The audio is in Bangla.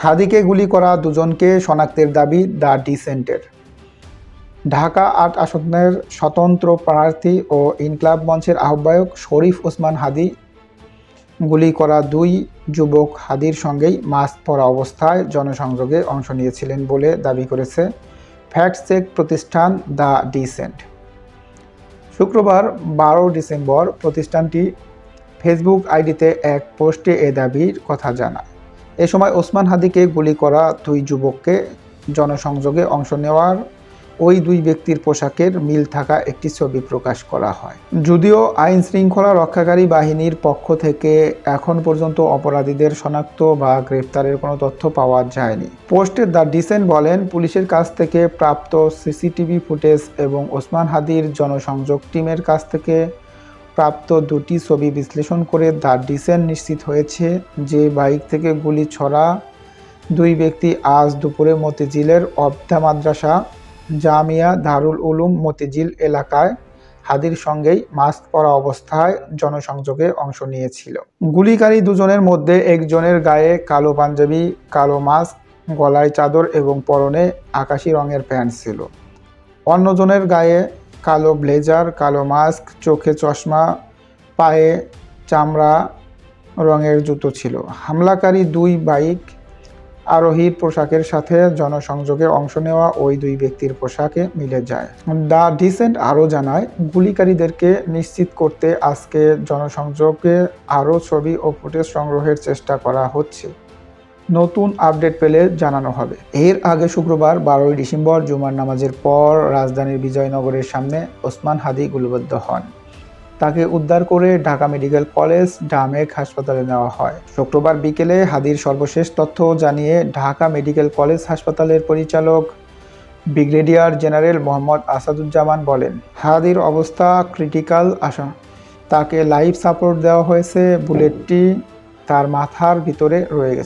হাদিকে গুলি করা দুজনকে শনাক্তের দাবি দ্য ডিসেন্টের। ঢাকা আট আসনের স্বতন্ত্র প্রার্থী ও ইনকলাব মঞ্চের আহ্বায়ক শরীফ ওসমান হাদি গুলি করা দুই যুবক হাদির সঙ্গেই মাস্ক পরা অবস্থায় জনসংযোগে অংশ নিয়েছিলেন বলে দাবি করেছে ফ্যাক্ট চেক প্রতিষ্ঠান দ্য ডিসেন্ট। শুক্রবার বারো ডিসেম্বর প্রতিষ্ঠানটি ফেসবুক আইডিতে এক পোস্টে এ দাবির কথা জানায়। এ সময় ওসমান হাদিকে গুলি করা দুই যুবককে জনসংযোগে অংশ নেওয়ার ওই দুই ব্যক্তির পোশাকের মিল থাকা একটি ছবি প্রকাশ করা হয়। যদিও আইন শৃঙ্খলা রক্ষাকারী বাহিনীর পক্ষ থেকে এখন পর্যন্ত অপরাধীদের শনাক্ত বা গ্রেফতারের কোনো তথ্য পাওয়া যায়নি। পোস্টে দ্য ডিসেন্ট বলেন, পুলিশের কাছ থেকে প্রাপ্ত সিসিটিভি ফুটেজ এবং ওসমান হাদির জনসংযোগ টিমের কাছ থেকে প্রাপ্ত দুটি ছবি বিশ্লেষণ করে দ্য ডিসেন্ট নিশ্চিত হয়েছে যে বাইক থেকে গুলি ছড়া দুই ব্যক্তি আজ দুপুরে মতিঝিলের অবধা মাদ্রাসা জামিয়া দারুল উলুম মতিঝিল এলাকায় হাদির সঙ্গেই মাস্ক পরা অবস্থায় জনসংযোগে অংশ নিয়েছিল। গুলিকারী দুজনের মধ্যে একজনের গায়ে কালো পাঞ্জাবি, কালো মাস্ক, গলায় চাদর এবং পরনে আকাশি রঙের প্যান্ট ছিল। অন্যজনের গায়ে কালো ব্লেজার, কালো মাস্ক, চোখে চশমা, পায়ে চামড়া, রঙের জুতো ছিল। হামলাকারী দুই বাইক আরোহীর পোশাকের সাথে জনসংযোগে অংশ নেওয়া ওই দুই ব্যক্তির পোশাকে মিলে যায়। দ্য ডিসেন্ট আরও জানায়, গুলিকারীদেরকে নিশ্চিত করতে আজকে জনসংযোগে আরও ছবি ও ফুটেজ সংগ্রহের চেষ্টা করা হচ্ছে। নতুন আপডেট পেলে জানানো হবে। এর আগে শুক্রবার বারোই ডিসেম্বর জুমার নামাজের পর রাজধানীর বিজয়নগরের সামনে ওসমান হাদি গুলিবদ্ধ হন। তাকে উদ্ধার করে ঢাকা মেডিকেল কলেজ, ডামেক হাসপাতালে নেওয়া হয়। শুক্রবার বিকেলে হাদির সর্বশেষ তথ্য জানিয়ে ঢাকা মেডিকেল কলেজ হাসপাতালের পরিচালক ব্রিগেডিয়ার জেনারেল মোহাম্মদ আসাদুজ্জামান বলেন, হাদির অবস্থা ক্রিটিক্যাল আসা তাকে লাইফ সাপোর্ট দেওয়া হয়েছে, বুলেটটি তার মাথার ভিতরে রয়ে গেছে।